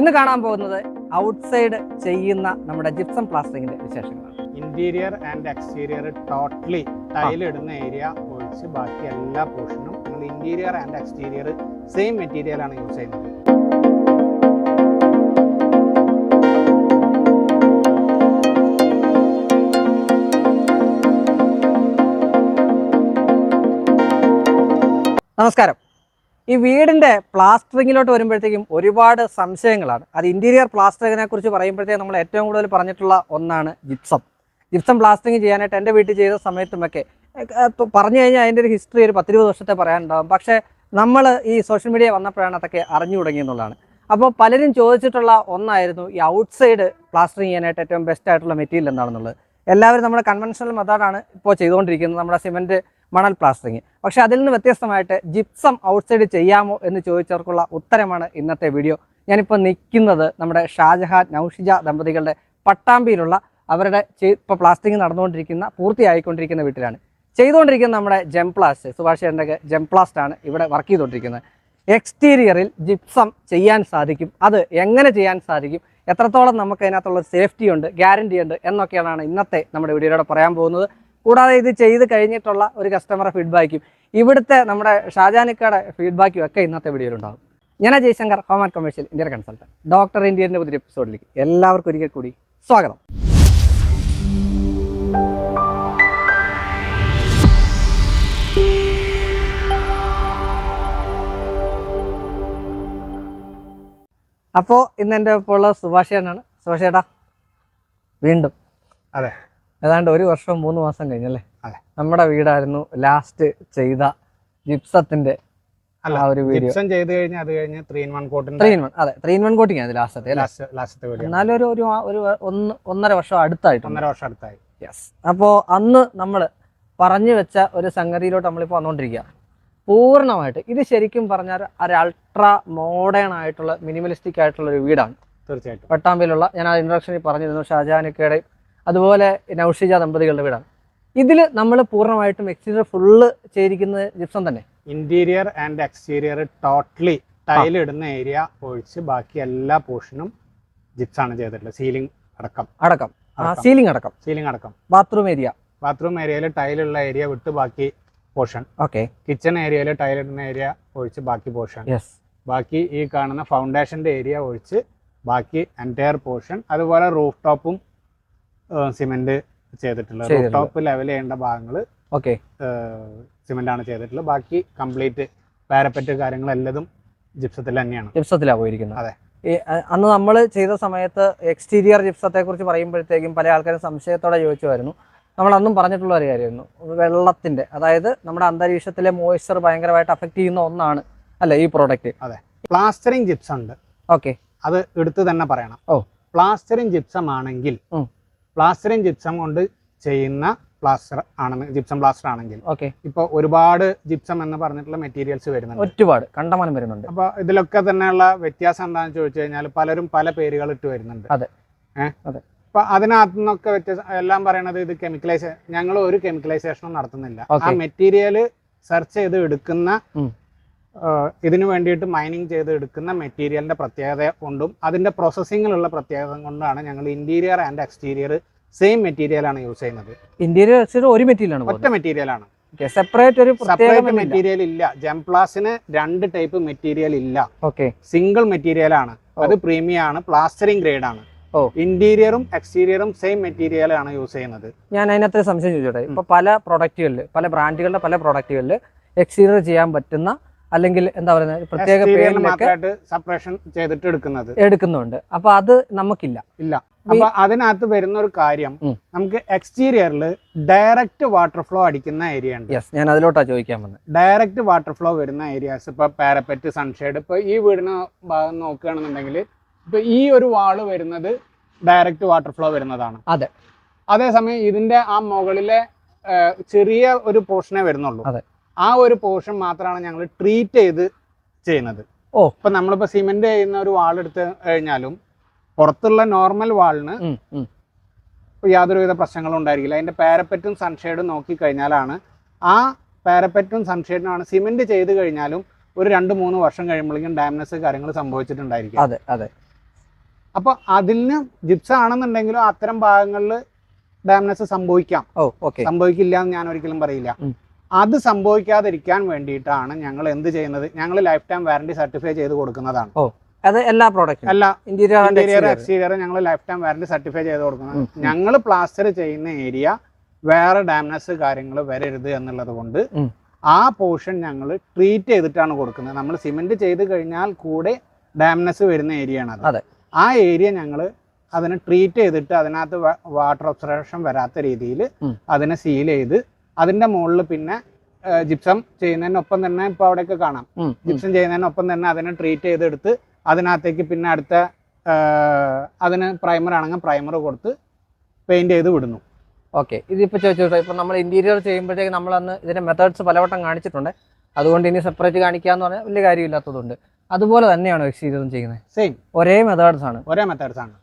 ഇന്ന് കാണാൻ പോകുന്നത് ഔട്ട്സൈഡ് ചെയ്യുന്ന നമ്മുടെ ജിപ്സം പ്ലാസ്റ്ററിങ്ങിന്റെ വിശേഷങ്ങളാണ്. Interior and exterior totally tile ഇടുന്ന ഏരിയ ഒഴിച്ച് ബാക്കി എല്ലാ പോർഷനും നമ്മൾ interior and exterior same material ആണ് യൂസ് ചെയ്യുന്നത്. നമസ്കാരം. ഈ വീടിന്റെ പ്ലാസ്റ്ററിങ്ങിലോട്ട് വരുമ്പോഴത്തേക്കും ഒരുപാട് സംശയങ്ങളാണ്. അത് ഇന്റീരിയർ പ്ലാസ്റ്ററിങ്ങിനെ കുറിച്ച് പറയുമ്പോഴത്തേക്കും നമ്മൾ ഏറ്റവും കൂടുതൽ പറഞ്ഞിട്ടുള്ള ഒന്നാണ് ജിപ്സം ജിപ്സം പ്ലാസ്റ്ററിങ് ചെയ്യാനായിട്ട് എന്റെ വീട്ടിൽ ചെയ്ത സമയത്തുമൊക്കെ പറഞ്ഞു കഴിഞ്ഞാൽ അതിന്റെ ഒരു ഹിസ്റ്ററി ഒരു പത്തിരുപത് വർഷത്തെ പറയാനുണ്ടാകും പക്ഷേ നമ്മൾ ഈ സോഷ്യൽ മീഡിയ വന്നപ്പോഴാണ് അതൊക്കെ അറിഞ്ഞു തുടങ്ങിയെന്നുള്ളതാണ് അപ്പോൾ പലരും ചോദിച്ചിട്ടുള്ള ഒന്നായിരുന്നു ഈ ഔട്ട്സൈഡ് പ്ലാസ്റ്ററിങ് ചെയ്യാനായിട്ട് ഏറ്റവും ബെസ്റ്റ് ആയിട്ടുള്ള മെറ്റീരിയൽ എന്താണെന്നുള്ളത്. എല്ലാവരും നമ്മുടെ കൺവെൻഷണൽ മെത്തേഡാണ് ഇപ്പോൾ ചെയ്തുകൊണ്ടിരിക്കുന്നത്. നമ്മുടെ സിമെന്റ് മണൽ പ്ലാസ്റ്ററിങ്. പക്ഷേ അതിൽ നിന്ന് വ്യത്യസ്തമായിട്ട് ജിപ്സം ഔട്ട്സൈഡ് ചെയ്യാമോ എന്ന് ചോദിച്ചവർക്കുള്ള ഉത്തരമാണ് ഇന്നത്തെ വീഡിയോ. ഞാനിപ്പോൾ നിൽക്കുന്നത് നമ്മുടെ ഷാജഹാൻ നൌഷിജ ദമ്പതികളുടെ പട്ടാമ്പിയിലുള്ള അവരുടെ ഇപ്പോൾ പ്ലാസ്റ്റിക് നടന്നുകൊണ്ടിരിക്കുന്ന പൂർത്തിയായിക്കൊണ്ടിരിക്കുന്ന വീട്ടിലാണ്. ചെയ്തുകൊണ്ടിരിക്കുന്ന നമ്മുടെ ജംപ്ലാസ്റ്റ് സുഭാഷ് ചേട്ടന്റെ ജംപ്ലാസ്റ്റ് ആണ് ഇവിടെ വർക്ക് ചെയ്തുകൊണ്ടിരിക്കുന്നത്. എക്സ്റ്റീരിയറിൽ ജിപ്സം ചെയ്യാൻ സാധിക്കും. അത് എങ്ങനെ ചെയ്യാൻ സാധിക്കും? എത്രത്തോളം നമുക്ക് അതിനകത്തുള്ള സേഫ്റ്റി ഉണ്ട് ഗ്യാരണ്ടി ഉണ്ട് എന്നൊക്കെയാണ് ഇന്നത്തെ നമ്മുടെ വീഡിയോയിലൂടെ പറയാൻ പോകുന്നത്. കൂടാതെ ഇത് ചെയ്ത് കഴിഞ്ഞിട്ടുള്ള ഒരു കസ്റ്റമറെ ഫീഡ്ബാക്കും ഇവിടുത്തെ നമ്മുടെ ഷാജാനിക്കയുടെ ഫീഡ്ബാക്കും ഒക്കെ ഇന്നത്തെ വീഡിയോയിൽ ഉണ്ടാകും ഞാൻ Jayashankar home and commercial Indian consultant doctor ഇന്ത്യന്റെ പുതിയ എപ്പിസോഡിലേക്ക് എല്ലാവർക്കും ഒരിക്കൽ കൂടി സ്വാഗതം. അപ്പോൾ ഇന്ന് എന്റെ ഇപ്പോൾ സുഭാഷേട്ടനാണ് സുഭാഷേട്ടാ വീണ്ടും. അതെ. ഏതാണ്ട് ഒരു വർഷം മൂന്ന് മാസം കഴിഞ്ഞല്ലേ? അതെ. നമ്മുടെ വീടായിരുന്നു ലാസ്റ്റ് ചെയ്ത ജിപ്സത്തിന്റെ അല്ല ആ ഒരു വീഡിയോ. ചെയ്ത് കഴിഞ്ഞാൽ അത് കഴിഞ്ഞ് three in one coating three in one അതെ ത്രീ ഇൻ വൺ കോട്ടിങ് ആണ് ലാസ്റ്റത്തെ ലാസ്റ്റ് ലാസ്റ്റത്തെ വീഡിയോ എന്നാലും ഒരു ഒരു ഒരു ഒന്ന് ഒന്നര വർഷം അടുത്തായിട്ട് ഒന്നര വർഷം അടുത്തായി. യെസ് അപ്പോൾ അന്ന് നമ്മൾ പറഞ്ഞു വെച്ച ഒരു സംഗതിയിലോട്ട് നമ്മളിപ്പോൾ വന്നുകൊണ്ടിരിക്കുക പൂർണമായിട്ട് ഇത് ശരിക്കും പറഞ്ഞാൽ ഒരു അൾട്രാ മോഡേൺ ആയിട്ടുള്ള മിനിമലിസ്റ്റിക് ആയിട്ടുള്ള ഒരു വീടാണ്. തീർച്ചയായിട്ടും. പട്ടാമ്പിയിലുള്ള ഞാൻ ആ ഇൻട്രക്ഷനിൽ പറഞ്ഞിരുന്നു ഷാജാനിക്കയുടെയും അതുപോലെ നൗഷിജ ദമ്പതികളുടെ വീടാണ്. ഇതിൽ നമ്മൾ പൂർണമായിട്ടും എക്സ്റ്റീരിയർ ഫുള്ള് ചെയ്തിരിക്കുന്നത് ജിപ്സം തന്നെ. Interior and exterior totally tile ഇടുന്ന ഏരിയ ഒഴിച്ച് ബാക്കി എല്ലാ പോർഷനും ജിപ്സ് ആണ് ചെയ്തിട്ടുള്ളത്. സീലിംഗ് അടക്കം. അടക്കം. സീലിംഗ് അടക്കം. സീലിംഗ് അടക്കം. ബാത്റൂം ഏരിയ ബാത്റൂം ഏരിയയിൽ ടൈലുള്ള ഏരിയ വിട്ട് ബാക്കി പോർഷൻ ഓക്കെ കിച്ചൺ ഏരിയയിൽ ടൈൽ ഇടുന്ന ഏരിയ ഒഴിച്ച് ബാക്കി പോർഷൻ ബാക്കി ഈ കാണുന്ന ഫൗണ്ടേഷന്റെ ഏരിയ ഒഴിച്ച് ബാക്കി എന്റയർ പോർഷൻ അതുപോലെ റൂഫ് ടോപ്പും സിമെന്റ് ചെയ്തിട്ടുള്ളത് ടോപ്പ് ലെവൽ ചെയ്യേണ്ട ഭാഗങ്ങൾ ഓക്കെ സിമെന്റ് ആണ് ചെയ്തിട്ടുള്ളത്. ബാക്കി കംപ്ലീറ്റ് പാരപ്പറ്റ് കാര്യങ്ങളെല്ലതും ജിപ്സത്തിൽ തന്നെയാണ്. ജിപ്സത്തിലാണ് പോയിരിക്കുന്നത്. അതെ. അന്ന് നമ്മൾ ചെയ്ത സമയത്ത് എക്സ്റ്റീരിയർ ജിപ്സത്തെ കുറിച്ച് പറയുമ്പോഴത്തേക്കും പല ആൾക്കാരും സംശയത്തോടെ ചോദിച്ചുമായിരുന്നു. നമ്മൾ അന്നും പറഞ്ഞിട്ടുള്ള ഒരു കാര്യമായിരുന്നു. വെള്ളത്തിന്റെ അതായത് നമ്മുടെ അന്തരീക്ഷത്തിലെ മോയ്സ്ചർ ഭയങ്കരമായിട്ട് അഫക്റ്റ് ചെയ്യുന്ന ഒന്നാണ് അല്ലെ ഈ പ്രോഡക്റ്റ് അതെ. പ്ലാസ്റ്ററിങ് ജിപ്സ് ഉണ്ട് ഓക്കെ അത് എടുത്ത് തന്നെ പറയണം. ഓ. പ്ലാസ്റ്ററിങ് ജിപ്സം ആണെങ്കിൽ. പ്ലാസ്റ്ററിങ് ജിപ്സം കൊണ്ട് ചെയ്യുന്ന പ്ലാസ്റ്റർ ആണെന്ന് ജിപ്സം പ്ലാസ്റ്റർ ആണെങ്കിൽ. ഓക്കെ ഇപ്പോൾ ഒരുപാട് ജിപ്സം എന്ന് പറഞ്ഞിട്ടുള്ള മെറ്റീരിയൽസ് വരുന്നുണ്ട്. ഒരുപാട് കണ്ടമാനം വരുന്നുണ്ട്. അപ്പൊ ഇതിലൊക്കെ തന്നെയുള്ള വ്യത്യാസം എന്താണെന്ന് ചോദിച്ചു കഴിഞ്ഞാൽ പലരും പല പേരുകൾ ഇട്ട് വരുന്നുണ്ട്. അതെ. അതെ. അപ്പൊ അതിനകത്തു നിന്നൊക്കെ വ്യത്യാസം എല്ലാം പറയണത് ഇത് കെമിക്കലൈസേഷൻ ഞങ്ങൾ ഒരു കെമിക്കലൈസേഷനും നടത്തുന്നില്ല. ആ. മെറ്റീരിയൽ സെർച്ച് ചെയ്ത് എടുക്കുന്ന ഇതിനു വേണ്ടിയിട്ട് മൈനിങ് ചെയ്ത് എടുക്കുന്ന മെറ്റീരിയലിന്റെ പ്രത്യേകത കൊണ്ടും അതിന്റെ പ്രോസസ്സിങ്ങിലുള്ള പ്രത്യേകത കൊണ്ടാണ് ഞങ്ങൾ interior and exterior same material ആണ് യൂസ് ചെയ്യുന്നത്. ഇന്റീരിയർ എക്സ്റ്റീരിയർ ഒരു മെറ്റീരിയലാണ് ഒറ്റ മെറ്റീരിയലാണ് സെപ്പറേറ്റ് ഒരു സെപ്പറേറ്റ് മെറ്റീരിയൽ ഇല്ല. ജംപ്ലാസിന് രണ്ട് ടൈപ്പ് മെറ്റീരിയൽ ഇല്ല. ഓക്കെ സിംഗിൾ മെറ്റീരിയൽ ആണ്. അത് പ്രീമിയം ആണ് പ്ലാസ്റ്ററിംഗ് ഗ്രേഡ് ആണ്. ഓ. ഇന്റീരിയറും എക്സ്റ്റീരിയറും സെയിം മെറ്റീരിയൽ ആണ് യൂസ് ചെയ്യുന്നത്. ഞാൻ അതിനകത്ത് സംശയം ചോദിച്ചോട്ടെ? ഇപ്പൊ പല പ്രൊഡക്റ്റുകളിൽ പല ബ്രാൻഡുകളുടെ പല പ്രൊഡക്റ്റുകളിൽ എക്സ്റ്റീരിയർ ചെയ്യാൻ പറ്റുന്ന അല്ലെങ്കിൽ എന്താ പറയുന്നത് പ്രത്യേക പേരിലൊക്കെ മാത്രമായിട്ട് ചെയ്തിട്ട് എടുക്കുന്നത്. എടുക്കുന്നുണ്ട്. അപ്പൊ അത് നമുക്കില്ല. ഇല്ല. അപ്പൊ അതിനകത്ത് വരുന്ന ഒരു കാര്യം നമുക്ക് എക്സ്റ്റീരിയറിൽ ഡയറക്റ്റ് വാട്ടർ ഫ്ലോ അടിക്കുന്ന ഏരിയ ഉണ്ട്. യെസ് ഞാൻ അതിലോട്ടാ ചോദിക്കാൻ വന്നത് ഡയറക്റ്റ് വാട്ടർ ഫ്ലോ വരുന്ന ഏരിയാസ് ഇപ്പൊ പാരപ്പറ്റ് സൺഷെയ്ഡ് ഇപ്പൊ ഈ വീടിന് ഭാഗം നോക്കുകയാണെന്നുണ്ടെങ്കിൽ ഇപ്പൊ ഈ ഒരു വാൾ വരുന്നത് ഡയറക്റ്റ് വാട്ടർ ഫ്ലോ വരുന്നതാണ്. അതെ. അതേസമയം ഇതിന്റെ ആ മുകളിലെ ചെറിയ ഒരു പോർഷനേ വരുന്നുള്ളൂ. അതെ. ആ ഒരു പോർഷൻ മാത്രമാണ് ഞങ്ങൾ ട്രീറ്റ് ചെയ്ത് ചെയ്യുന്നത്. ഓ. ഇപ്പൊ നമ്മളിപ്പോ സിമെന്റ് ചെയ്യുന്ന ഒരു വാൾ എടുത്ത് കഴിഞ്ഞാലും പുറത്തുള്ള നോർമൽ വാളിന്. യാതൊരുവിധ പ്രശ്നങ്ങളും ഉണ്ടായിരിക്കില്ല. അതിന്റെ പാരപ്പറ്റും സൺഷെയ്ഡും നോക്കി കഴിഞ്ഞാലാണ് ആ പാരപ്പറ്റും സൺഷെയ്ഡിനുമാണ് സിമെന്റ് ചെയ്ത് കഴിഞ്ഞാലും ഒരു രണ്ട് മൂന്ന് വർഷം കഴിയുമ്പോഴേക്കും ഡാമിനസ് കാര്യങ്ങൾ സംഭവിച്ചിട്ടുണ്ടായിരിക്കും. അതെ അതെ. അപ്പൊ അതിന് ജിപ്സ് ആണെന്നുണ്ടെങ്കിലും അത്തരം ഭാഗങ്ങളിൽ ഡാമിനസ് സംഭവിക്കാം. സംഭവിക്കില്ല എന്ന് ഞാൻ ഒരിക്കലും പറയില്ല. അത് സംഭവിക്കാതിരിക്കാൻ വേണ്ടിയിട്ടാണ് ഞങ്ങൾ എന്ത് ചെയ്യുന്നത്? ഞങ്ങൾ ലൈഫ് ടൈം വാറണ്ടി സർട്ടിഫൈ ചെയ്ത് കൊടുക്കുന്നതാണ്. അത് എല്ലാ പ്രോഡക്റ്റും എല്ലാ ഇന്റീരിയർ ഇന്റീരിയർ എക്സ്റ്റീരിയർ ഞങ്ങൾ ലൈഫ് ടൈം വാറണ്ടി സർട്ടിഫൈ ചെയ്ത് കൊടുക്കുന്നത്. ഞങ്ങൾ പ്ലാസ്റ്റർ ചെയ്യുന്ന ഏരിയ വേറെ ഡാമേജ് കാര്യങ്ങൾ വരരുത് എന്നുള്ളത് കൊണ്ട് ആ പോർഷൻ ഞങ്ങൾ ട്രീറ്റ് ചെയ്തിട്ടാണ് കൊടുക്കുന്നത്. നമ്മൾ സിമെന്റ് ചെയ്ത് കഴിഞ്ഞാൽ കൂടെ ഡാമേജ് വരുന്ന ഏരിയ ആണ് അത്. ആ ഏരിയ ഞങ്ങൾ അതിനെ ട്രീറ്റ് ചെയ്തിട്ട് അതിനകത്ത് വാട്ടർ ഒബ്സർവേഷൻ വരാത്ത രീതിയിൽ അതിനെ സീൽ ചെയ്ത് അതിന്റെ മുകളിൽ പിന്നെ ജിപ്സം ചെയ്യുന്നതിനൊപ്പം തന്നെ ഇപ്പൊ അവിടെയൊക്കെ കാണാം. ജിപ്സം ചെയ്യുന്നതിനൊപ്പം തന്നെ അതിനെ ട്രീറ്റ് ചെയ്തെടുത്ത് അതിനകത്തേക്ക് പിന്നെ അടുത്ത അതിന് പ്രൈമർ ആണെങ്കിൽ പ്രൈമർ കൊടുത്ത് പെയിന്റ് ചെയ്ത് വിടുന്നു. ഓക്കെ ഇതിപ്പോ ചോദിച്ചോട്ടെ ഇപ്പൊ നമ്മൾ ഇന്റീരിയർ ചെയ്യുമ്പോഴത്തേക്ക് നമ്മൾ അന്ന് ഇതിന്റെ മെത്തേഡ്സ് പലവട്ടം കാണിച്ചിട്ടുണ്ട്. അതുകൊണ്ട് ഇനി സെപ്പറേറ്റ് കാണിക്കാന്ന് പറഞ്ഞാൽ വലിയ കാര്യമില്ലാത്തതുണ്ട്. അതുപോലെ തന്നെയാണ് എക്സ്റ്റീരിയറും ചെയ്യുന്നത്? സെയിം ഒരേ മെത്തേഡ്സ് ആണ്. ഒരേ മെത്തേഡ്സ് ആണ്.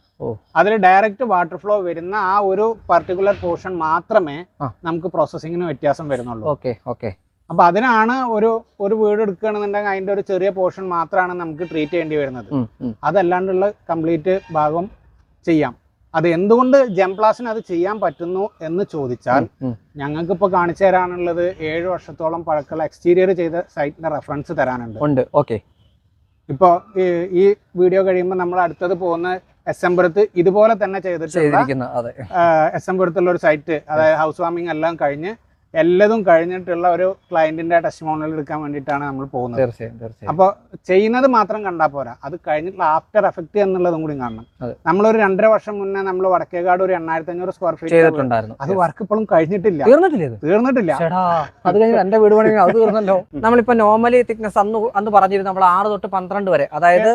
അതിൽ ഡയറക്റ്റ് വാട്ടർ ഫ്ലോ വരുന്ന ആ ഒരു പർട്ടിക്കുലർ പോർഷൻ മാത്രമേ നമുക്ക് പ്രോസസ്സിങ്ങിന് വ്യത്യാസം വരുന്നുള്ളൂ. Okay okay. അപ്പൊ അതിനാണ് ഒരു ഒരു വീട് എടുക്കുകയാണെന്നുണ്ടെങ്കിൽ അതിന്റെ ഒരു ചെറിയ പോർഷൻ മാത്രമാണ് നമുക്ക് ട്രീറ്റ് ചെയ്യേണ്ടി വരുന്നത്. അതല്ലാണ്ടുള്ള കംപ്ലീറ്റ് ഭാഗം ചെയ്യാം. അത് എന്തുകൊണ്ട് ജംപ്ലാസിന് അത് ചെയ്യാൻ പറ്റുന്നു എന്ന് ചോദിച്ചാൽ ഞങ്ങൾക്ക് ഇപ്പോൾ കാണിച്ചു തരാനുള്ളത് ഏഴ് വർഷത്തോളം പഴക്കമുള്ള എക്സ്റ്റീരിയർ ചെയ്ത സൈറ്റിന്റെ റെഫറൻസ് തരാനുണ്ട്. ഉണ്ട് ഓക്കെ. ഇപ്പോൾ ഈ വീഡിയോ കഴിയുമ്പോൾ നമ്മൾ അടുത്തത് പോകുന്ന എസ്എംബുരത്ത് ഇതുപോലെ തന്നെ ചെയ്തിട്ടുള്ള എസ് അതെ. എസ്എംബുരത്തുള്ള ഒരു സൈറ്റ് അതായത് ഹൗസ് വാമിംഗ് എല്ലാം കഴിഞ്ഞ് എല്ലതും കഴിഞ്ഞിട്ടുള്ള ഒരു ക്ലയന്റിന്റെ ടെസ്റ്റിമോണിയൽ എടുക്കാൻ വേണ്ടിയിട്ടാണ് നമ്മൾ പോകുന്നത്. തീർച്ചയായും തീർച്ചയായും. അപ്പോൾ ചെയ്യുന്നത് മാത്രം കണ്ടാൽ പോരാ. അത് കഴിഞ്ഞിട്ടുള്ള ആഫ്റ്റർ എഫക്റ്റ് എന്നുള്ളതും കൂടി കാണണം. നമ്മളൊരു രണ്ടര വർഷം മുന്നേ നമ്മൾ വടക്കേകാട് ഒരു എണ്ണായിരത്തി അഞ്ഞൂറ് സ്ക്വയർ ഫീറ്റ് ചെയ്തിട്ടുണ്ടായിരുന്നു അത് വർക്ക് ഇപ്പോഴും കഴിഞ്ഞിട്ടില്ല. തീർന്നിട്ടില്ല തീർന്നിട്ടില്ല. അത് കഴിഞ്ഞ് എന്റെ വീട് പണിയെങ്കിൽ അത് തീർന്നല്ലോ. നമ്മളിപ്പോ നോർമലി തിക്നെസ് അന്ന് അന്ന് പറഞ്ഞിരുന്നു നമ്മൾ ആറ് തൊട്ട് പന്ത്രണ്ട് വരെ. അതായത്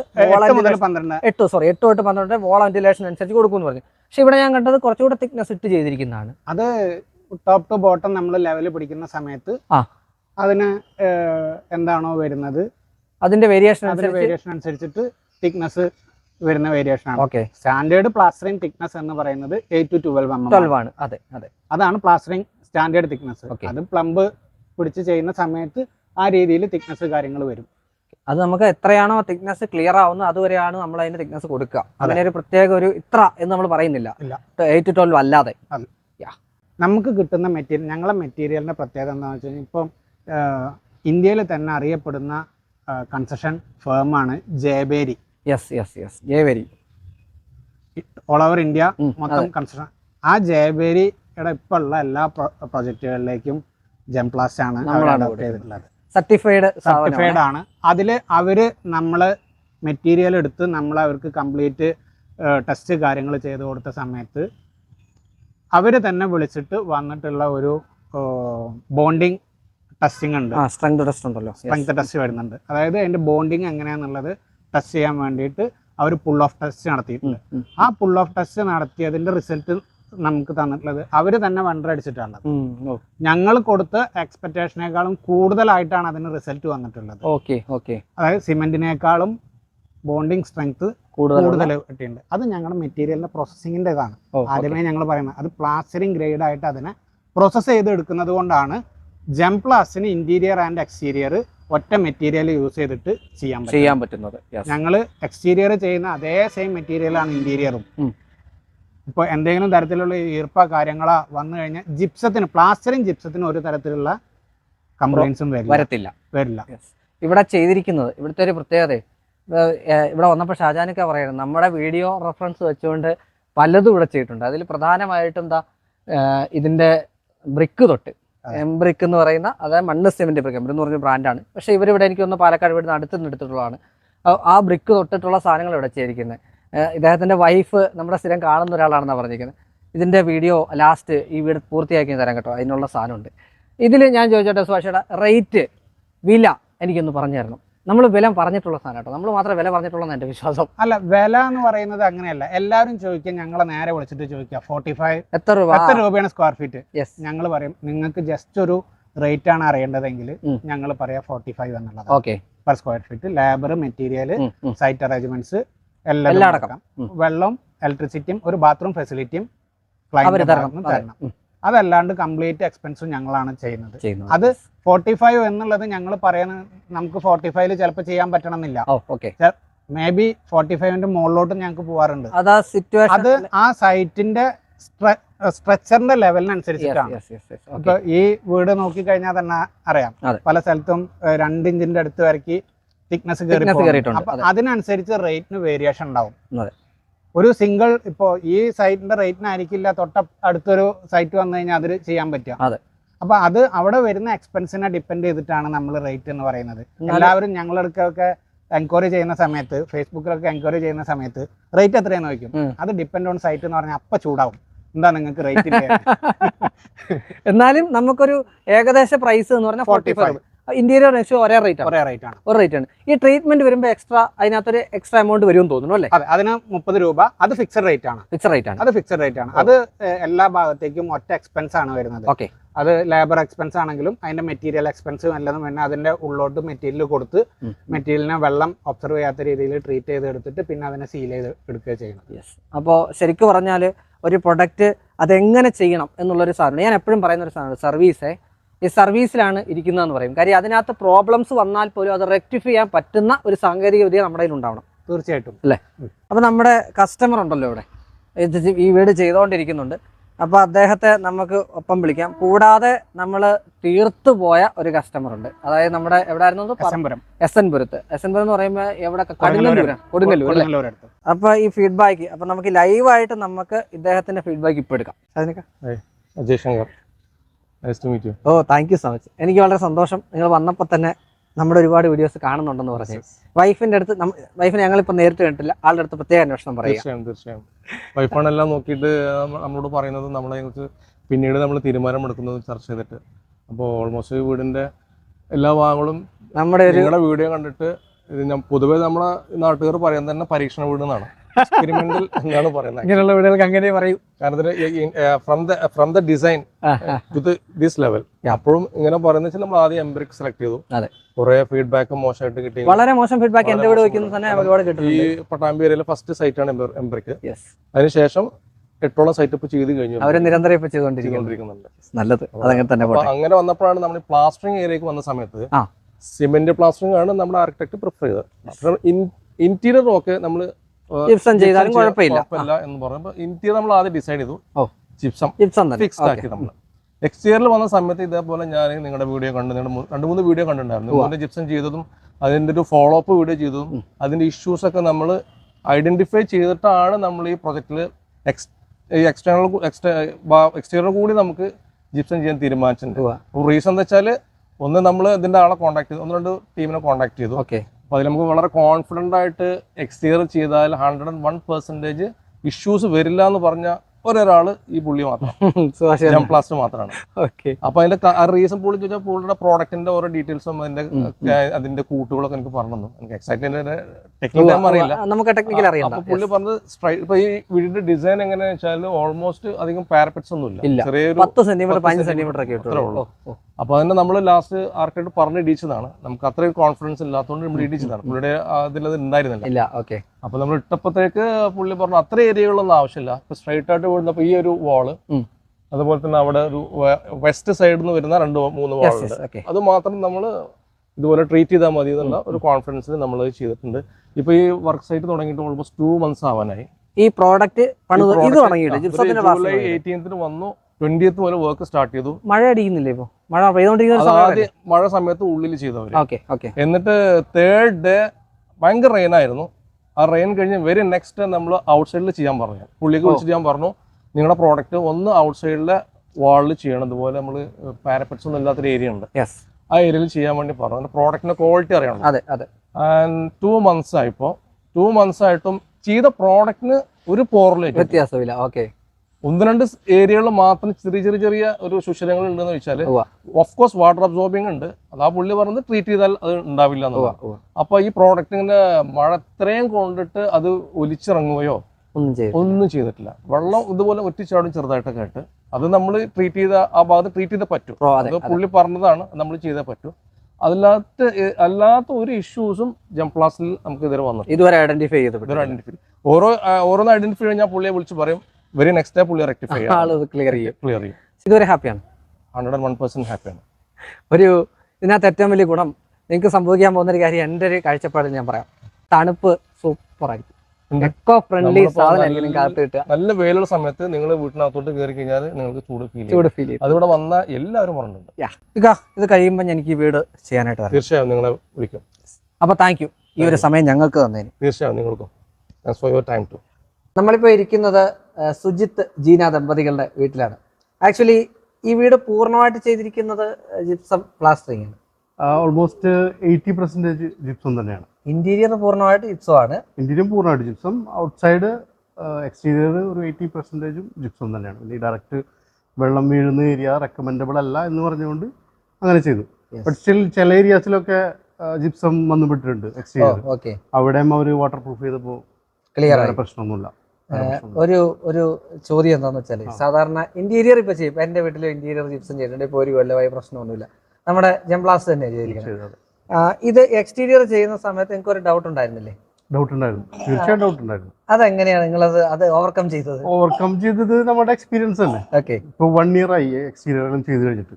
പന്ത്രണ്ട്. എട്ട് സോറി എട്ട് തൊട്ട് പന്ത്രണ്ട് വോള വെന്റിലേഷൻ അനുസരിച്ച് കൊടുക്കുമെന്ന് പറഞ്ഞു. പക്ഷെ ഇവിടെ ഞാൻ കണ്ടത് കുറച്ചുകൂടെ തിക്നെസ് ഇട്ട് ചെയ്തിരിക്കുന്നതാണ്. അത് ടോപ്പ് ടു ബോട്ടം നമ്മൾ ലെവൽ പിടിക്കുന്ന സമയത്ത്. അതിന് എന്താണോ വരുന്നത്. അതിന്റെ വേരിയേഷൻ അതിന്റെ വേരിയേഷൻ അനുസരിച്ചിട്ട് തിക്നെസ് വരുന്ന വേരിയേഷൻ ആണ്. ഓക്കെ സ്റ്റാൻഡേർഡ് പ്ലാസ്റ്ററിംഗ് തിക്നെസ് എന്ന് പറയുന്നത് eight to twelve M twelve ആണ്. അതെ അതെ. അതാണ് പ്ലാസ്റ്ററിംഗ് സ്റ്റാൻഡേർഡ് തിക്നെസ്. അത് പ്ലംബ് പിടിച്ച് ചെയ്യുന്ന സമയത്ത് ആ രീതിയിൽ തിക്നെസ് കാര്യങ്ങൾ വരും. അത് നമുക്ക് എത്രയാണോ തിക്നെസ് ക്ലിയർ ആവുന്നത് അതുവരെയാണ് നമ്മൾ അതിന്റെ തിക്നെസ് കൊടുക്കുക അതിനൊരു പ്രത്യേക ഒരു ഇത്ര എന്ന് നമ്മൾ പറയുന്നില്ല. എയ്റ്റ് ട്വൽവ് അല്ലാതെ. നമുക്ക് കിട്ടുന്ന മെറ്റീരിയൽ ഞങ്ങളെ മെറ്റീരിയലിന്റെ പ്രത്യേകത എന്താണെന്ന് വെച്ച് കഴിഞ്ഞാൽ ഇപ്പം ഇന്ത്യയിൽ തന്നെ അറിയപ്പെടുന്ന construction ഫേമാണ് Jayaberi. Yes yes yes Jayaberi all over India മൊത്തം കൺസ്ട്രക്ഷൻ ആ ജയബേരിയുടെ ഇപ്പോൾ ഉള്ള എല്ലാ പ്രൊജക്റ്റുകളിലേക്കും ജംപ്ലാസ്റ്റ് ആണ് adopt ചെയ്തിട്ടുള്ളത്. സർട്ടിഫൈഡ് സർട്ടിഫൈഡ് ആണ്. അതിൽ അവർ നമ്മൾ മെറ്റീരിയൽ എടുത്ത് നമ്മൾ അവർക്ക് കംപ്ലീറ്റ് ടെസ്റ്റ് കാര്യങ്ങൾ ചെയ്ത് കൊടുത്ത സമയത്ത് അവർ തന്നെ വിളിച്ചിട്ട് വന്നിട്ടുള്ള ഒരു ബോണ്ടിങ് ടെസ്റ്റിംഗ് ഉണ്ട്. സ്ട്രെങ്ത് ടെസ്റ്റ് ഉണ്ടല്ലോ. സ്ട്രെങ്ത് ടെസ്റ്റ് വരുന്നുണ്ട്. അതായത് അതിന്റെ ബോണ്ടിങ് എങ്ങനെയാന്നുള്ളത് ടെസ്റ്റ് ചെയ്യാൻ വേണ്ടിയിട്ട് അവർ പുൾ ഓഫ് ടെസ്റ്റ് നടത്തിയിട്ടുണ്ട്. ആ പുൾ ഓഫ് ടെസ്റ്റ് നടത്തിയതിന്റെ റിസൾട്ട് നമുക്ക് തന്നിട്ടുള്ളത് അവർ തന്നെ വണ്ടർ അടിച്ചിട്ടാണ്. ഞങ്ങൾ കൊടുത്ത എക്സ്പെക്ടേഷനേക്കാളും കൂടുതലായിട്ടാണ് അതിന് റിസൾട്ട് വന്നിട്ടുള്ളത്. ഓക്കെ ഓക്കെ അതായത് സിമെന്റിനേക്കാളും ബോണ്ടിങ് സ്ട്രെങ്ത് കൂടുതൽ കിട്ടിയിട്ടുണ്ട്. അത് ഞങ്ങളുടെ മെറ്റീരിയലിന്റെ പ്രോസസ്സിങ്ങിന്റെ ഇതാണ് ആദ്യമേ ഞങ്ങൾ പറയുന്നത് അത് പ്ലാസ്റ്ററിംഗ് ഗ്രേഡ് ആയിട്ട് അതിനെ പ്രോസസ്സ് ചെയ്തെടുക്കുന്നത് കൊണ്ടാണ് ജം പ്ലാസ്റ്റിന് ഇന്റീരിയർ ആൻഡ് എക്സ്റ്റീരിയർ ഒറ്റ മെറ്റീരിയൽ യൂസ് ചെയ്തിട്ട് ചെയ്യാൻ ചെയ്യാൻ പറ്റുന്നത്. ഞങ്ങൾ എക്സ്റ്റീരിയർ ചെയ്യുന്ന അതേ സെയിം മെറ്റീരിയലാണ് ഇന്റീരിയറും ഇപ്പൊ ഇപ്പോൾ എന്തെങ്കിലും തരത്തിലുള്ള ഈർപ്പ കാര്യങ്ങളോ വന്നു കഴിഞ്ഞാൽ ജിപ്സത്തിന് പ്ലാസ്റ്ററിംഗ് ജിപ്സത്തിന് ഒരു തരത്തിലുള്ള കംപ്ലൈൻസും വരില്ല. വരില്ല. ഇവിടെ ചെയ്തിരിക്കുന്നത് ഇവിടുത്തെ ഒരു പ്രത്യേകത ഏഹ്, ഏഹ്, ഇവിടെ വന്നപ്പോൾ ഷാജാനൊക്കെ പറയുന്നത് നമ്മുടെ വീഡിയോ റെഫറൻസ് വെച്ചുകൊണ്ട് പലതും ഇവിടെ ചെയ്തിട്ടുണ്ട്. അതിൽ പ്രധാനമായിട്ടും എന്താ ഇതിന്റെ ഇതിന്റെ ബ്രിക്ക് തൊട്ട്. എം ബ്രിക്ക് എന്ന് പറയുന്ന അതായത് മണ്ണ് സിമെന്റ് ബ്രിക്ക് എം എന്ന് പറഞ്ഞ ബ്രാൻഡാണ് പക്ഷേ ഇവരിവിടെ എനിക്ക് ഒന്ന് പാലക്കാട് ഇവിടുന്ന് അടുത്ത് നിന്ന് എടുത്തിട്ടുള്ളതാണ്. ആ- ബ്രിക്ക് തൊട്ടിട്ടുള്ള സാധനങ്ങൾ ഇവിടെ ചെയ്തിരിക്കുന്നത്. ഇദ്ദേഹത്തിന്റെ വൈഫ് നമ്മുടെ സ്ഥിരം കാണുന്ന ഒരാളാണെന്നാണ് പറഞ്ഞിരിക്കുന്നത്. ഇതിന്റെ വീഡിയോ ലാസ്റ്റ് ഈ വീട് പൂർത്തിയാക്കി തരാൻ കേട്ടോ അതിനുള്ള സാധനമുണ്ട്. ഇതിൽ ഞാൻ ചോദിച്ചോട്ടെ സുഭാഷയുടെ റേറ്റ് വില എനിക്കൊന്ന് പറഞ്ഞു തരണം. നമ്മൾ വില പറഞ്ഞിട്ടുള്ള സാധനം കേട്ടോ. നമ്മൾ മാത്രമേ വില പറഞ്ഞിട്ടുള്ളൂ എന്റെ വിശ്വാസം. അല്ല വില എന്ന് പറയുന്നത് അങ്ങനെയല്ല. എല്ലാവരും ചോദിക്കുക ഞങ്ങളെ നേരെ വിളിച്ചിട്ട് ചോദിക്കുക. ഫോർട്ടി ഫൈവ് എത്ര രൂപ? എത്ര രൂപയാണ് സ്ക്വയർ ഫീറ്റ് യെസ് ഞങ്ങൾ പറയും നിങ്ങൾക്ക് ജസ്റ്റ് ഒരു റേറ്റ് ആണ് അറിയേണ്ടതെങ്കിൽ ഞങ്ങൾ പറയാം ഫോർട്ടി ഫൈവ് എന്നുള്ളത് okay per square feet labour material site arrangements എല്ലാം അടക്കം. വെള്ളം ഇലക്ട്രിസിറ്റിയും ഒരു ബാത്റൂം ഫെസിലിറ്റിയും ക്ലൈന്റ് തരണം. അതല്ലാണ്ട് കംപ്ലീറ്റ് എക്സ്പെൻസും ഞങ്ങളാണ് ചെയ്യുന്നത്. അത് ഫോർട്ടി ഫൈവ് എന്നുള്ളത് ഞങ്ങൾ പറയുന്ന നമുക്ക് ഫോർട്ടി ഫൈവിൽ ചിലപ്പോൾ ചെയ്യാൻ പറ്റണമെന്നില്ല. മേ ബി ഫോർട്ടി ഫൈവിന്റെ മുകളിലോട്ട് ഞങ്ങൾക്ക് സിറ്റുവേഷൻ അത് ആ സൈറ്റിന്റെ സ്ട്രക്ചറിന്റെ ലെവലിനനുസരിച്ചിട്ടാണ് ഇപ്പൊ ഈ വീട് നോക്കി കഴിഞ്ഞാൽ തന്നെ അറിയാം. പല സ്ഥലത്തും രണ്ട് ഇഞ്ചിന്റെ അടുത്ത് വരയ്ക്ക് തിക്നെസ് കയറി അപ്പൊ അതിനനുസരിച്ച് റേറ്റിന് വേരിയേഷൻ ഉണ്ടാവും. ഒരു സിംഗിൾ ഇപ്പോ ഈ സൈറ്റിന്റെ റേറ്റിനായിരിക്കില്ല തൊട്ട അടുത്തൊരു സൈറ്റ് വന്നു കഴിഞ്ഞാൽ അതിൽ ചെയ്യാൻ പറ്റുക. അതെ. അപ്പൊ അത് അവിടെ വരുന്ന എക്സ്പെൻസിനെ ഡിപ്പെൻഡ് ചെയ്തിട്ടാണ് നമ്മൾ റേറ്റ് എന്ന് പറയുന്നത്. എല്ലാവരും ഞങ്ങളടുക്കൊക്കെ എൻക്വയറി ചെയ്യുന്ന സമയത്ത് ഫേസ്ബുക്കിലൊക്കെ എൻക്വയറി ചെയ്യുന്ന സമയത്ത് റേറ്റ് എത്രയാണ് ചോദിക്കും. അത് ഡിപ്പെൻഡ് ഓൺ സൈറ്റ് എന്ന് പറഞ്ഞാൽ അപ്പൊ ചൂടാവും. എന്താ നിങ്ങൾക്ക് റേറ്റ് എന്നാലും നമുക്കൊരു ഏകദേശ പ്രൈസ് എന്ന് പറഞ്ഞാൽ ഫോർട്ടി 45. ഫൈവ് ഇന്റീരിയർ റേഷ്യോ ഒരേ റേറ്റ് ഒരേ റേറ്റ് ആണ്. ഒരു റേറ്റ് ആണ്. ഈ ട്രീറ്റ്മെന്റ് വരുമ്പോൾ എക്സ്ട്രാ അതിനകത്തൊരു എക്സ്ട്രാ എമൗണ്ട് വരും തോന്നുന്നു അല്ലേ? അതെ അതിന് മുപ്പത് രൂപ. അത് ഫിക്സഡ് റേറ്റ് ആണ്. ഫിക്സഡ് റേറ്റ് ആണ്. അത് ഫിക്സഡ് റേറ്റ് ആണ്. അത് എല്ലാ ഭാഗത്തേക്കും ഒറ്റ എക്സ്പെൻസ് ആണ് വരുന്നത്. ഓക്കെ. അത് ലേബർ എക്സ്പെൻസ് ആണെങ്കിലും അതിന്റെ മെറ്റീരിയൽ എക്സ്പെൻസ് എല്ലാം പിന്നെ അതിന്റെ ഉള്ളോട്ട് മെറ്റീരിയൽ കൊടുത്ത് മെറ്റീരിയലിനെ വെള്ളം ഒബ്സർവ് ചെയ്യാത്ത രീതിയിൽ ട്രീറ്റ് ചെയ്ത് എടുത്തിട്ട് പിന്നെ അതിനെ സീൽ ചെയ്ത് എടുക്കുക ചെയ്യണം അപ്പോ അപ്പോൾ ശരിക്കും പറഞ്ഞാൽ ഒരു പ്രൊഡക്റ്റ് അതെങ്ങനെ ചെയ്യണം എന്നുള്ളൊരു സാധനം ഞാൻ എപ്പോഴും പറയുന്ന ഒരു സാധനമാണ് സർവീസേ ഈ സർവീസിലാണ് ഇരിക്കുന്നതെന്ന് പറയും. കാര്യം അതിനകത്ത് പ്രോബ്ലംസ് വന്നാൽ പോലും അത് റെക്ടിഫൈ ചെയ്യാൻ പറ്റുന്ന ഒരു സാങ്കേതിക വിദ്യ നമ്മുടെ കയ്യിൽ ഉണ്ടാവണം. തീർച്ചയായിട്ടും. അല്ലേ? അപ്പോൾ നമ്മുടെ കസ്റ്റമർ ഉണ്ടല്ലോ ഇവിടെ. ഈ വീട് ചെയ്തുകൊണ്ടിരിക്കുന്നുണ്ട്. അപ്പോൾ അദ്ദേഹത്തെ നമുക്ക് ഒപ്പം വിളിക്കാം. കൂടാതെ നമ്മൾ തീർത്തു പോയ ഒരു കസ്റ്റമർ ഉണ്ട്. അതായത് നമ്മുടെ എവിടെയായിരുന്നു ഡിസംബരം എസ് എൻ പുരത്ത് എസ് എൻ പുരം എന്ന് പറയുമ്പോൾ എവിടെ കടുങ്ങല്ലൂർ അപ്പൊ ഈ ഫീഡ്ബാക്ക് അപ്പൊ നമുക്ക് ലൈവായിട്ട് നമുക്ക് ഇദ്ദേഹത്തിന്റെ ഫീഡ്ബാക്ക് ഇപ്പൊ എടുക്കാം. അതിനൊക്കെ? ഓ താങ്ക് യു സോ മച്ച് എനിക്ക് വളരെ സന്തോഷം നിങ്ങൾ വന്നപ്പോൾ തന്നെ നമ്മുടെ ഒരുപാട് വീഡിയോസ് കാണുന്നുണ്ടെന്ന് പറഞ്ഞു. വൈഫിന്റെ അടുത്ത് വൈഫിനെ ഞങ്ങളിപ്പോ നേരിട്ട് കണ്ടില്ല ആളുടെ അടുത്ത് പ്രത്യേക അന്വേഷണം പറയാം. തീർച്ചയായും തീർച്ചയായും. വൈഫാണ് എല്ലാം നോക്കിയിട്ട് നമ്മളോട് പറയുന്നത് നമ്മളെ കുറിച്ച് പിന്നീട് നമ്മൾ തീരുമാനമെടുക്കുന്നത് ചർച്ച ചെയ്തിട്ട്. അപ്പോൾ ഓൾമോസ്റ്റ് വീടിന്റെ എല്ലാ ഭാഗങ്ങളും നമ്മുടെ വീഡിയോ കണ്ടിട്ട് പൊതുവേ നമ്മളെ നാട്ടുകാർ പറയാൻ തന്നെ പരീക്ഷണ വീട് എന്നാണ്. എക്സ്പെരിമെന്റൽ എന്നാണ് പറയുന്നത് ഇങ്ങനെയുള്ള വീടുകൾക്ക് അങ്ങനെ പറയും. കാരണം from the design with this level. അപ്പോഴും ഇങ്ങനെ പറയുന്ന വെച്ചാൽ നമ്മൾ ആദ്യം എംബ്രിക് സെലക്ട് ചെയ്തു. കുറെ ഫീഡ്ബാക്ക് മോശമായിട്ട് കിട്ടി. വളരെ മോശം ഫീഡ്ബാക്ക് എന്റെ വീട് വളരെ വയ്ക്കുന്നത് തന്നെ. ഒരുപാട് ഈ പട്ടാമ്പി ഏരിയയിലെ ഫസ്റ്റ് സൈറ്റാണ് എംബ്രിക് യെസ് അതിനുശേഷം എട്ടോളം സൈറ്റ് ഇപ്പൊ ചെയ്ത് കഴിഞ്ഞു. അവരെ നിരന്തരം ഇപ്പൊ ചെയ്തുകൊണ്ടിരിക്കുന്നുണ്ട്. നല്ലത്. അതങ്ങനെ തന്നെ അങ്ങനെ വന്നപ്പോഴാണ് നമ്മൾ പ്ലാസ്റ്ററിംഗ് ഏരിയക്ക് വന്ന സമയത്ത്. സിമെന്റ് പ്ലാസ്റ്ററിംഗ് ആണ് നമ്മുടെ ആർക്കിടെക്ട് പ്രിഫർ ചെയ്തത്. ഇന്റീരിയർ ഒക്കെ നമ്മൾ ജിപ്സം ചെയ്താലും കുഴപ്പമില്ല. എന്ന് പറയുമ്പോൾ ഇന്റീരിയർ നമ്മൾ ആദ്യം ഡിസൈഡ് ചെയ്തു. ജിപ്സം ജിപ്സം ഫിക്സ്ഡ് ആക്കി നമ്മൾ എക്സ്റ്റീരിയറിൽ വന്ന സമയത്ത് ഇതേപോലെ ഞാൻ നിങ്ങളുടെ വീഡിയോ കണ്ടു. നിങ്ങളുടെ രണ്ട് മൂന്ന് വീഡിയോ കണ്ടിട്ടുണ്ടായിരുന്നു. ഇതിന്റെ ജിപ്സം ചെയ്തതും അതിന്റെ ഒരു ഫോളോ അപ്പ് വീഡിയോ ചെയ്തതും. അതിന്റെ ഇഷ്യൂസ് ഒക്കെ നമ്മൾ ഐഡന്റിഫൈ ചെയ്തിട്ടാണ് നമ്മൾ ഈ പ്രൊജക്റ്റിൽ എക്സ് എക്സ്റ്റേണൽ എക്സ്റ്റീരിയർ കൂടി നമുക്ക് ജിപ്സം ചെയ്യാൻ തീരുമാനിച്ചിട്ടുണ്ട്. റീസൺ എന്താ വെച്ചാൽ ഒന്ന് നമ്മൾ ഇതിന്റെ ആളെ കോൺടാക്ട് ചെയ്തു. ഒന്ന് രണ്ട് ടീമിനെ കോൺടാക്ട് ചെയ്തു. ഓക്കെ അപ്പോൾ അതിൽ നമുക്ക് വളരെ കോൺഫിഡന്റ് ആയിട്ട് എക്സ്റ്റീരിയർ ചെയ്താൽ hundred and one percentage issues വരില്ല എന്ന് പറഞ്ഞ ഒരാൾ ഈ പുള്ളി മാത്രം. പ്ലാസ്റ്റ് മാത്രമാണ് ഓക്കെ അപ്പൊ അതിന്റെ റീസൺ പുള്ളി ചോദിച്ചാൽ പുള്ളിയുടെ പ്രോഡക്റ്റിന്റെ ഓരോ ഡീറ്റെയിൽസും അതിന്റെ അതിന്റെ കൂട്ടുകളൊക്കെ എനിക്ക് പറഞ്ഞു എനിക്ക് എക്സാക്ട് ടെക്നിക്കൽ അറിയില്ല. നമുക്ക് ടെക്നിക്കൽ അറിയാം അപ്പൊ പുള്ളി പറഞ്ഞത് സ്ട്രൈ ഇപ്പൊ ഈ വീടിന്റെ ഡിസൈൻ എങ്ങനെയാ വെച്ചാൽ ഓൾമോസ്റ്റ് അധികം പാരപെറ്റ്സ് ഒന്നും ഇല്ല. ചെറിയൊരു പത്ത് സെന്റിമീറ്റർ പതിനഞ്ച് സെന്റിമീറ്റർ ഒക്കെ ഉള്ളൂ. ഓ. അതിനെ നമ്മൾ ലാസ്റ്റ് ആർക്കായിട്ട് പറഞ്ഞ് ഇടിച്ചതാണ് നമുക്ക് അത്രയും കോൺഫിഡൻസ് ഇല്ലാത്തതുകൊണ്ട് നമ്മൾ ഇടിച്ചതാണ് പുള്ളിയുടെ അതിലത് ഉണ്ടായിരുന്നില്ല ഇല്ല ഓക്കെ അപ്പോൾ നമ്മൾ ഇട്ടപ്പോഴത്തേക്ക് പുള്ളി പറഞ്ഞു അത്ര ഏരിയകളൊന്നും ആവശ്യമില്ല. ഇപ്പോൾ സ്ട്രൈറ്റ് ആയിട്ട് വീഴുന്നപ്പോ ഈ ഒരു വാൾ അതുപോലെ തന്നെ അവിടെ ഒരു വെസ്റ്റ് സൈഡിൽ നിന്ന് വരുന്ന രണ്ട് മൂന്ന് വാളുണ്ട് അത് മാത്രം നമ്മൾ ഇതുപോലെ ട്രീറ്റ് ചെയ്താൽ മതി എന്നുള്ള ഒരു കോൺഫിഡൻസിൽ നമ്മൾ ചെയ്തിട്ടുണ്ട്. ഇപ്പോൾ ഈ വർക്ക് സൈറ്റ് തുടങ്ങിയിട്ട് ഓൾമോസ്റ്റ് ടു മന്ത്സ് ആവാനായി. ഈ പ്രോഡക്റ്റ് ജൂലൈ എയ്റ്റീൻത്തിന് വന്നു. ട്വന്റിയത്ത് മുതൽ വർക്ക് സ്റ്റാർട്ട് ചെയ്തു. മഴ അടിക്കുന്നില്ല ഇപ്പൊ? മഴ പെയ്തോണ്ടിരിക്കുന്ന ആദ്യം മഴ സമയത്ത് ഉള്ളിൽ ചെയ്തവര്. Okay okay. എന്നിട്ട് തേർഡ് ഡേ ഭയങ്കര റെയിൻ ആയിരുന്നു. ആ റെയിൻ കഴിഞ്ഞ് വെരി നെക്സ്റ്റ് നമ്മൾ ഔട്ട് സൈഡിൽ ചെയ്യാൻ പറഞ്ഞു. പുള്ളിക്ക് വിളിച്ച് വിളിച്ചിട്ട് ഞാൻ പറഞ്ഞു. നിങ്ങളുടെ പ്രോഡക്റ്റ് ഒന്ന് ഔട്ട് സൈഡിലെ വാളിൽ ചെയ്യണം. ഇതുപോലെ നമ്മൾ പാരപ്പറ്റ്സ് ഒന്നും ഇല്ലാത്തൊരു ഏരിയ ഉണ്ട്. ആ ഏരിയയിൽ ചെയ്യാൻ വേണ്ടി പറഞ്ഞു. അതിന്റെ പ്രോഡക്റ്റിന്റെ ക്വാളിറ്റി അറിയണം. അതെ അതെ. ആൻഡ് ടു മന്ത്സ് ആയിപ്പോ ടു മന്ത്സ് ആയിട്ടും ചെയ്ത പ്രോഡക്റ്റിന് ഒരു പോറിലേക്ക് വ്യത്യാസമില്ല. ഓക്കെ. ഒന്ന് രണ്ട് ഏരിയകളിൽ മാത്രം ചെറിയ ചെറിയ ചെറിയ ഒരു സുഷിരങ്ങൾ ഉണ്ടെന്ന് വെച്ചാൽ. ഓഫ് കോഴ്സ് വാട്ടർ അബ്സോർബിംഗ് ഉണ്ട്. അത് ആ പുള്ളി പറഞ്ഞത് ട്രീറ്റ് ചെയ്താൽ അത് ഉണ്ടാവില്ല എന്നുള്ളത്. അപ്പൊ ഈ പ്രോഡക്റ്റിന്റെ മഴ ഇത്രയും കൊണ്ടിട്ട് അത് ഒലിച്ചിറങ്ങുകയോ ഒന്നും ചെയ്തു ഒന്നും ചെയ്തിട്ടില്ല. വെള്ളം ഇതുപോലെ ഒറ്റിച്ചാടും ചെറുതായിട്ടൊക്കെ ആയിട്ട്. അത് നമ്മൾ ട്രീറ്റ് ചെയ്ത ആ ഭാഗത്ത് ട്രീറ്റ് ചെയ്തേ പറ്റൂ. അതെ. പുള്ളി പറഞ്ഞതാണ് നമ്മൾ ചെയ്തേ പറ്റൂ. അതില്ലാത്ത അല്ലാത്ത ഒരു ഇഷ്യൂസും ജംപ്ലാസിൽ നമുക്ക് ഇതുവരെ വന്നു ഇതുവരെ ഐഡന്റിഫൈ ചെയ്തു ഐഡന്റിഫൈ ഓരോ ഓരോന്ന് ഐഡന്റിഫൈ കഴിഞ്ഞാൽ പുള്ളിയെ വിളിച്ച് പറയും വെരി നെക്സ്റ്റ് പുള്ളി റെക്ടിഫൈ ആൾ ക്ലിയർ ചെയ്യും. ക്ലിയർ ചെയ്യും. ഇതുവരെ ഹാപ്പിയാണ് ഹൺഡ്രഡ് ആൻഡ് വൺ പെർസെന്റ് ഹാപ്പിയാണ് ഒരു ഇതിനകത്ത് ഏറ്റവും വലിയ ഗുണം നിങ്ങൾക്ക് സംഭവിക്കാൻ പോകുന്ന ഒരു കാര്യം എന്റെ ഒരു കാഴ്ചപ്പാടിൽ ഞാൻ പറയാം. തണുപ്പ് സൂപ്പർ ആയിരിക്കും. ഉണ്ട്. എക്കോ ഫ്രണ്ട്ലി നമ്മളിപ്പോ സാധനമായിരിക്കും നല്ല- അകത്ത് കിട്ടുക. നല്ല വെയിലുള്ള സമയത്ത് നിങ്ങൾ വീട്ടിനകത്തോട്ട് കയറി കഴിഞ്ഞാൽ നിങ്ങൾക്ക് ചൂട് ഫീൽ ചൂട് ഫീൽ ചെയ്യും. അതിവിടെ വന്ന എല്ലാവരും പറഞ്ഞിട്ടുണ്ട് ഇത് കഴിയുമ്പോൾ എനിക്ക് ഈ വീട് ചെയ്യാനായിട്ട് തീർച്ചയായും നിങ്ങളെ വിളിക്കും. അപ്പൊ താങ്ക് യു ഈ ഒരു സമയം ഞങ്ങൾക്ക് തന്നേന്. തീർച്ചയായും നിങ്ങൾക്കും. Thanks for your time too നമ്മളിപ്പോൾ ഇരിക്കുന്നത് സുജിത്ത് ജീന ദമ്പതികളുടെ വീട്ടിലാണ്. ആക്ച്വലി ഈ വീട് പൂർണമായിട്ട് ചെയ്തിരിക്കുന്നത് ജിപ്സം പ്ലാസ്റ്ററിംഗ് ആണ്. ഓൾമോസ്റ്റ് എയ്റ്റി പെർസെന്റേജ് ജിപ്സം തന്നെയാണ്. ഇന്റീരിയർ പൂർണമായിട്ട് ജിപ്സം ആണ്. ഇന്റീരിയർ പൂർണമായിട്ട് ജിപ്സം ഔട്ട്സൈഡ് എക്സ്റ്റീരിയർ ഒരു എയ്റ്റി പെർസെന്റേജും ജിപ്സം തന്നെയാണ്. പിന്നെ ഡയറക്റ്റ് വെള്ളം വീഴുന്ന ഏരിയ റെക്കമെൻഡബിൾ അല്ല എന്ന് പറഞ്ഞുകൊണ്ട് അങ്ങനെ ചെയ്തു. ബട്ട് സ്റ്റിൽ ചില ഏരിയാസിലൊക്കെ ജിപ്സം വന്നുപെട്ടിട്ടുണ്ട് വിട്ടിട്ടുണ്ട് എക്സ്റ്റീരിയർ ഓക്കെ അവിടെയും അവർ വാട്ടർ പ്രൂഫ് ചെയ്തപ്പോൾ ക്ലിയർ പ്രശ്നമൊന്നുമില്ല. ഒരു ഒരു ചോദ്യം എന്താന്ന് വെച്ചാൽ സാധാരണ ഇന്റീരിയർ ഇപ്പൊ ചെയ്യും. എന്റെ വീട്ടിൽ ഇന്റീരിയർ ജിപ്സം ചെയ്തിട്ടുണ്ട് ഇപ്പൊ ഒരു കൊല്ലമായി പ്രശ്നമൊന്നുമില്ല. നമ്മുടെ ജംപ്ലാസ് തന്നെ ചെയ്തിരിക്കുന്നത്. ഇത് എക്സ്റ്റീരിയർ ചെയ്യുന്ന സമയത്ത് എനിക്ക് ഒരു ഡൗട്ട് ഉണ്ടായിരുന്നില്ലേ? ഡൗട്ട് ഉണ്ടായിരുന്നു തീർച്ചയായും ഡൗട്ട് ഉണ്ടായിരുന്നു അതെങ്ങനെയാണ് നിങ്ങൾ അത് അത് ഓവർകം ചെയ്തത്? ഓവർകം ചെയ്തത് നമ്മുടെ എക്സ്പീരിയൻസ് അല്ലേ ഓക്കെ ഇപ്പൊ വൺ ഇയർ ആയി എക്സ്റ്റീരിയർ എല്ലാം ചെയ്ത് കഴിഞ്ഞിട്ട്.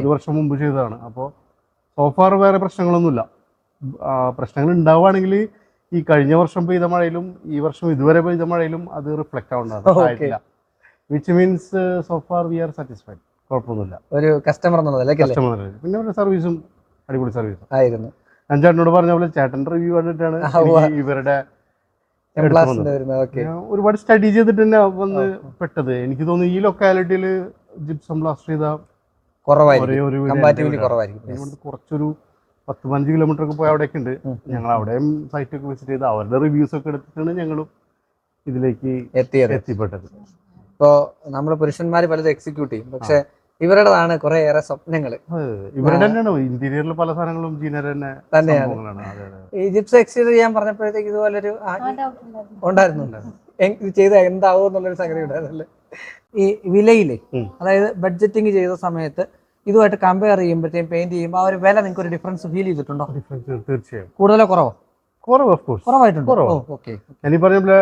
ഒരു വർഷം മുമ്പ് ചെയ്തതാണ്. അപ്പോൾ സോഫാർ വേറെ പ്രശ്നങ്ങളൊന്നുമില്ല. പ്രശ്നങ്ങൾ ഉണ്ടാവുകയാണെങ്കിൽ ഈ കഴിഞ്ഞ വർഷം പെയ്ത മഴയിലും ഈ വർഷം ഇതുവരെ പെയ്ത മഴയിലും അത് റിഫ്ലക്ട് ആവുന്നതാണ് which means so far we are satisfied കുഴപ്പമൊന്നുമില്ല. ഒരു കസ്റ്റമർ കസ്റ്റമർ പിന്നെ അവരുടെ സർവീസും അടിപൊളി സർവീസും ആയിരുന്നു. ഞാൻ ചേട്ടനോട് പറഞ്ഞ പോലെ ചേട്ടന്റെ റിവ്യൂ കണ്ടിട്ടാണ് ഇവരുടെ ഒരുപാട് സ്റ്റഡി ചെയ്തിട്ട് തന്നെ വന്ന് പെട്ടത്. എനിക്ക് തോന്നുന്നു ഈ ലൊക്കാലിറ്റിയിൽ ജിപ്സം ബ്ലാസ്റ്റ് ചെയ്ത കുറവായിരിക്കും. കുറച്ചൊരു പത്ത് പതിനഞ്ച് കിലോമീറ്റർ ഒക്കെ പോയി അവിടെയൊക്കെ ഉണ്ട് ഞങ്ങൾ അവിടെയും സൈറ്റ് ഒക്കെ വിസിറ്റ് ചെയ്ത് അവരുടെ റിവ്യൂസ് ഒക്കെ എടുത്തിട്ടാണ് ഞങ്ങളും ഇതിലേക്ക് എത്തിയത്. എത്തിപ്പെട്ടത്. ഇപ്പോ നമ്മൾ പുരുഷന്മാര് പലത് എക്സിക്യൂട്ട് ചെയ്യും. പക്ഷെ ഇവരുടേതാണ് കുറെ ഏറെ സ്വപ്നങ്ങൾ ഇവരുടെ തന്നെയാണ്. ഇന്റീരിയറിൽ പല സാധനങ്ങളും ജീനർ തന്നെ തന്നെയാണ്. ഈജിപ്സ് എക്സ്റ്റീരിയർ ചെയ്യാൻ പറഞ്ഞപ്പോഴത്തേക്ക് ഇതുപോലൊരു ഉണ്ടായിരുന്നു. ഇത് ചെയ്ത എന്താവും എന്നുള്ളൊരു സംഗതി ഉണ്ടായിരുന്നല്ലേ. ഈ വിലയിലെ അതായത് ബഡ്ജറ്റിംഗ് ചെയ്ത സമയത്ത് ഇതുമായിട്ട് കമ്പയർ ചെയ്യുമ്പോഴത്തേക്കും പെയിന്റ് ചെയ്യുമ്പോൾ ആ ഒരു വില നിങ്ങൾക്ക് ഒരു ഡിഫറൻസ് ഫീൽ ചെയ്തിട്ടുണ്ടോ ഡിഫറൻസ് തീർച്ചയായും. കൂടുതലോ കുറവോ? കുറവ് ഓഫ് കോഴ്സ് കുറവായിട്ടുണ്ട്? കുറവ് ഓക്കെ പറഞ്ഞ പോലെ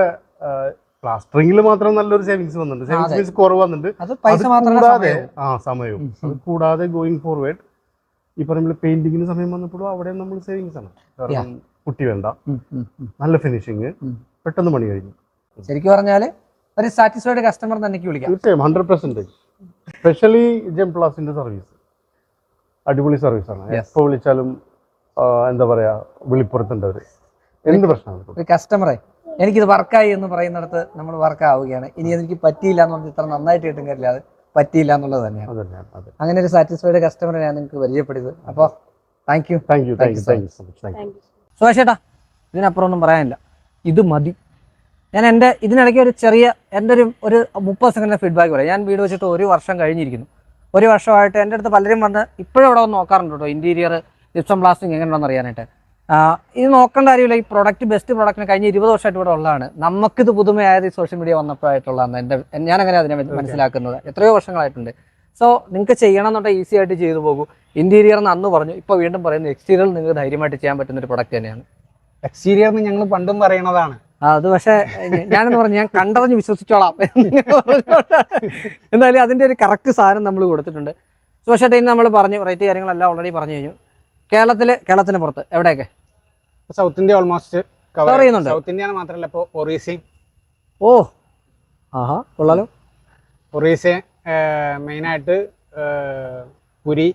പ്ലാസ്റ്ററിംഗിൽ മാത്രം നല്ലൊരു സേവിങ്സ് വന്നിട്ടുണ്ട്. സേവിങ്സ് മീൻസ് കുറവ് വന്നിട്ടുണ്ട്. അത് പൈസ കൂടാതെ. ആ സമയവും. അത് കൂടാതെ ഗോയിങ് ഫോർവേഡ് ഈ പറയുമ്പോൾ പെയിന്റിങ്ങിന് സമയം വന്നപ്പോഴും അവിടെ നമ്മൾ സേവിങ്സ് ആണ്. കാരണം കുട്ടി വേണ്ട. നല്ല ഫിനിഷിങ് പെട്ടെന്ന് പണി കഴിഞ്ഞു. ശരിക്കും പറഞ്ഞാൽ ഒരു സാറ്റിസ്ഫൈഡ് കസ്റ്റമർ തന്നെ വിളിക്കാം. തീർച്ചയായും ഹൺഡ്രഡ് പെർസെന്റേജ് സ്പെഷ്യലി ജെം പ്ലാസിന്റെ സർവീസ് അടിപൊളി സർവീസാണ് ആണ്. എപ്പോൾ വിളിച്ചാലും എന്താ പറയാ വിളിപ്പുറത്തുണ്ടവർ എന്ത് പ്രശ്നമാണ് ഒരു കസ്റ്റമറെ എനിക്കിത് വർക്കായി എന്ന് പറയുന്നിടത്ത് നമ്മൾ വർക്ക് ആവുകയാണ് ഇനി എനിക്ക് പറ്റിയില്ല എന്ന് പറഞ്ഞാൽ ഇത്ര നന്നായിട്ട് കിട്ടും കാര്യമില്ല. അത് പറ്റിയില്ല എന്നുള്ളത് തന്നെയാണ്. അതെ അങ്ങനെ ഒരു സാറ്റിസ്ഫൈഡ് കസ്റ്റമറെ ഞാൻ നിങ്ങൾക്ക് പരിചയപ്പെടുന്നത്. അപ്പോൾ thank you thank you thank you thank you so much Subhash ചേട്ടാ ഇതിനപ്പുറം ഒന്നും പറയാനില്ല. ഇത് മതി. ഞാൻ എന്റെ ഇതിനിടയ്ക്ക് ഒരു ചെറിയ എന്റെ ഒരു ഒരു മുപ്പത് സെക്കൻഡിന്റെ ഫീഡ്ബാക്ക് പറയാം. ഞാൻ വീട് വെച്ചിട്ട് ഒരു വർഷം കഴിഞ്ഞിരിക്കുന്നു. ഒരു വർഷമായിട്ട് എന്റെ അടുത്ത് പലരും വന്ന് ഇപ്പോഴും ഇവിടെ വന്ന് നോക്കാറുണ്ട് കേട്ടോ. ഇന്റീരിയർ ജിപ്സം ബ്ലാസ്റ്റിംഗ് എങ്ങനെയാണെന്ന് അറിയാനായിട്ട്. ഇത് നോക്കേണ്ട കാര്യമില്ല. ഈ പ്രൊഡക്റ്റ് ബെസ്റ്റ് പ്രൊഡക്റ്റിന് കഴിഞ്ഞ ഇരുപത് വർഷമായിട്ട് ഇവിടെ ഉള്ളതാണ്. നമുക്കിത് പുതുമയായത് ഈ സോഷ്യൽ മീഡിയ വന്നപ്പോഴായിട്ടുള്ളതാണ്. എന്റെ ഞാൻ അങ്ങനെ അതിനെ മനസ്സിലാക്കുന്നത്. എത്രയോ വർഷങ്ങളായിട്ടുണ്ട്. സോ നിങ്ങൾക്ക് ചെയ്യണമെന്നുണ്ടെങ്കിൽ ഈസി ആയിട്ട് ചെയ്തു പോകൂ. ഇന്റീരിയർ എന്ന് അന്ന് പറഞ്ഞു ഇപ്പോൾ വീണ്ടും പറയുന്നു എക്സ്റ്റീരിയർ നിങ്ങൾക്ക് ധൈര്യമായിട്ട് ചെയ്യാൻ പറ്റുന്ന ഒരു പ്രൊഡക്റ്റ് തന്നെയാണ്. എക്സ്റ്റീരിയർ എന്ന് ഞങ്ങൾ പണ്ടും പറയണതാണ്. അത് പക്ഷെ ഞാനെന്ന് പറഞ്ഞു ഞാൻ കണ്ടറിഞ്ഞ് വിശ്വസിച്ചോളാം. എന്തായാലും അതിന്റെ ഒരു കറക്റ്റ് സാധനം നമ്മൾ കൊടുത്തിട്ടുണ്ട്. സോ പക്ഷേ ഇന്ന് നമ്മൾ പറഞ്ഞു റേറ്റ് കാര്യങ്ങളെല്ലാം ഓൾറെഡി പറഞ്ഞു കഴിഞ്ഞു. കേരളത്തിൽ കേരളത്തിന് പുറത്ത് എവിടെയൊക്കെ? സൗത്ത് ഇന്ത്യ ഓൾമോസ്റ്റ് കവർ ചെയ്യുന്നുണ്ട്. സൗത്ത് ഇന്ത്യ മാത്രമല്ല ഇപ്പോൾ ഒറീസയും. ഓ ആഹാ കൊള്ളാലോ. ഒറീസ മെയിനായിട്ട് പുരി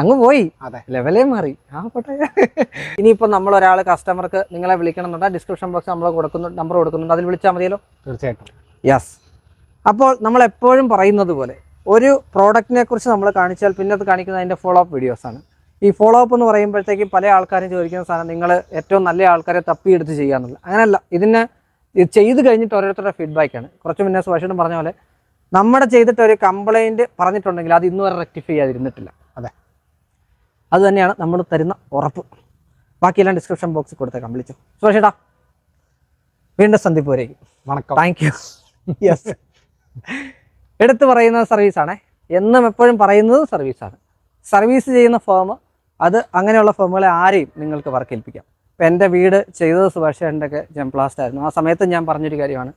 അങ്ങ് പോയി. അതെ. ലെവലേ മാറി. ആ പോട്ടെ ഇനിയിപ്പോൾ നമ്മൾ ഒരാൾ കസ്റ്റമർക്ക് നിങ്ങളെ വിളിക്കണം എന്നുണ്ടെങ്കിൽ ഡിസ്ക്രിപ്ഷൻ ബോക്സ് നമ്മൾ കൊടുക്കുന്നു നമ്പർ കൊടുക്കുന്നുണ്ട്. അതിൽ വിളിച്ചാൽ മതിയല്ലോ? തീർച്ചയായിട്ടും. യെസ് അപ്പോൾ നമ്മൾ എപ്പോഴും പറയുന്നത് പോലെ ഒരു പ്രോഡക്റ്റിനെ കുറിച്ച് നമ്മൾ കാണിച്ചാൽ പിന്നെ അത് കാണിക്കുന്നത് അതിന്റെ ഫോളോ അപ്പ് വീഡിയോസ് ആണ്. ഈ ഫോളോ അപ്പ് എന്ന് പറയുമ്പോഴത്തേക്കും പല ആൾക്കാരും ചോദിക്കുന്ന സാധനം നിങ്ങൾ ഏറ്റവും നല്ല ആൾക്കാരെ തപ്പിയെടുത്ത് ചെയ്യാന്നുള്ളത് അങ്ങനെയല്ല. ഇതിന് ഇത് ചെയ്ത് കഴിഞ്ഞിട്ട് ഓരോരുത്തരുടെ ആണ്. കുറച്ച് മുന്നേ സുഭാഷേട്ടൻ പറഞ്ഞ പോലെ നമ്മുടെ ചെയ്തിട്ട് ഒരു കംപ്ലൈന്റ് പറഞ്ഞിട്ടുണ്ടെങ്കിൽ അത് ഇന്നുവരെ റെക്ടിഫൈ ചെയ്യാതിരുന്നിട്ടില്ല. അതെ. തന്നെയാണ് നമ്മൾ തരുന്ന ഉറപ്പ്. ബാക്കിയെല്ലാം ഡിസ്ക്രിപ്ഷൻ ബോക്സിൽ കൊടുത്തേക്കാം. വിളിച്ചു. സുരക്ഷേട്ടാ വീണ്ടും സന്ധിപ്പൂരേക്ക് വണക്കം. താങ്ക് യു യെസ് എടുത്തു പറയുന്ന സർവീസാണ് എന്നും എപ്പോഴും പറയുന്നത് സർവീസാണ് സർവീസ് ചെയ്യുന്ന ഫേം അത് അങ്ങനെയുള്ള ഫേമുകളെ ആരെയും നിങ്ങൾക്ക് വർക്ക് ഏൽപ്പിക്കാം ഇപ്പം എന്റെ വീട് ചെയ്തത് സുഭാഷേന്റെ ഒക്കെ ജംപ്ലാസ്റ്റ് ആയിരുന്നു. ആ സമയത്ത് ഞാൻ പറഞ്ഞൊരു കാര്യമാണ്.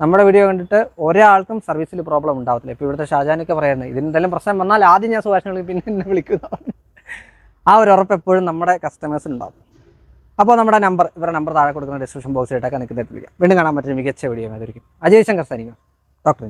നമ്മുടെ വീഡിയോ കണ്ടിട്ട് ഒരാൾക്കും സർവീസിൽ പ്രോബ്ലം ഉണ്ടാവത്തില്ല. ഇപ്പോൾ ഇവിടുത്തെ ഷാജാനൊക്കെ പറയുന്നത് ഇതിനെന്തെങ്കിലും പ്രശ്നം വന്നാൽ ആദ്യം ഞാൻ സുഭാഷിനെ വിളിക്കും പിന്നെ എന്നെ വിളിക്കുന്നതാണ്. ആ ഒരു ഉറപ്പ് എപ്പോഴും നമ്മുടെ കസ്റ്റമേഴ്സിന് ഉണ്ടാവും അപ്പോൾ നമ്മുടെ നമ്പർ ഇവരുടെ നമ്പർ താഴെ കൊടുക്കുന്ന ഡിസ്ക്രിപ്ഷൻ ബോക്സിലിട്ടൊക്കെ നിൽക്കുന്നതായിട്ട് വിളിക്കാം വീണ്ടും കാണാൻ പറ്റുന്ന മികച്ച വീഡിയോ ആയിരിക്കും അജയ് ശങ്കർ സൈനിക ഡോക്ടർ